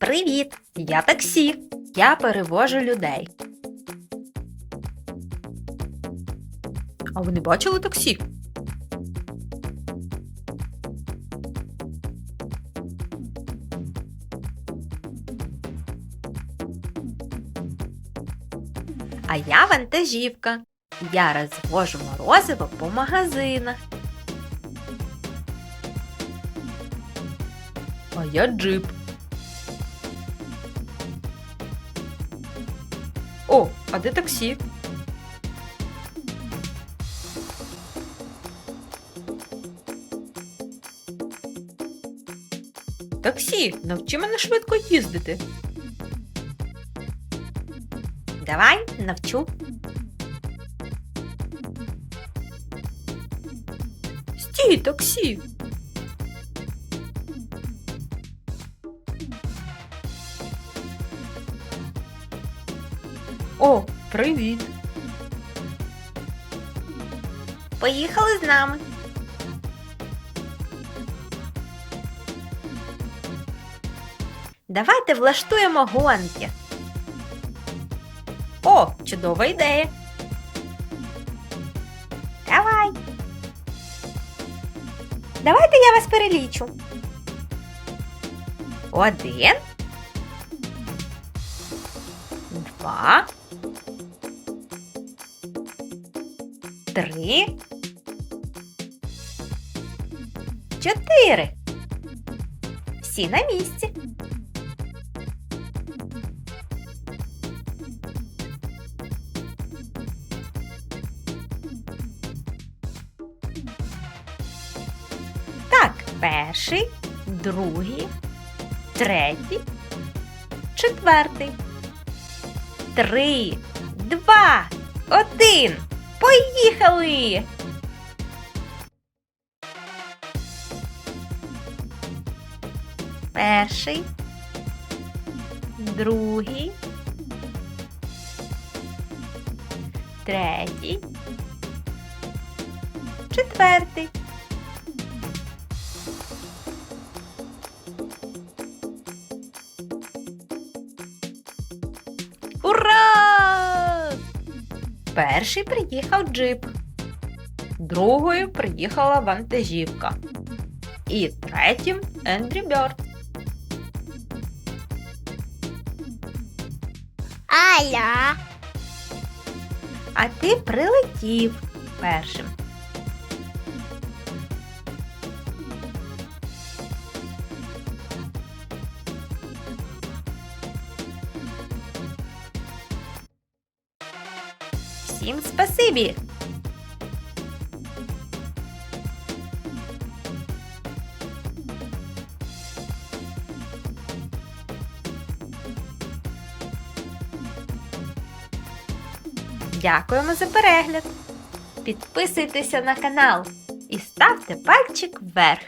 Привіт! Я таксі. Я перевожу людей. А ви не бачили таксі? А я вантажівка. Я розвожу морозиво по магазинах. А я джип. О, а де таксі? Таксі, навчи мене швидко їздити. Давай, навчу. Стій, таксі. О, привіт. Поїхали з нами. Давайте влаштуємо гонки. О, чудова ідея. Давай. Давайте я вас перелічу. Один. Два. Три. Чотири. Всі на місці. Так, перший, другий, третій, четвертий. Три, два, один. Поїхали! Перший, другий, третій, четвертий. Перший приїхав джип, другою приїхала вантажівка. І третім Ендрі Бьорд. Аля. А ти прилетів першим. Всім спасибі! Дякуємо за перегляд! Підписуйтеся на канал і ставте пальчик вверх.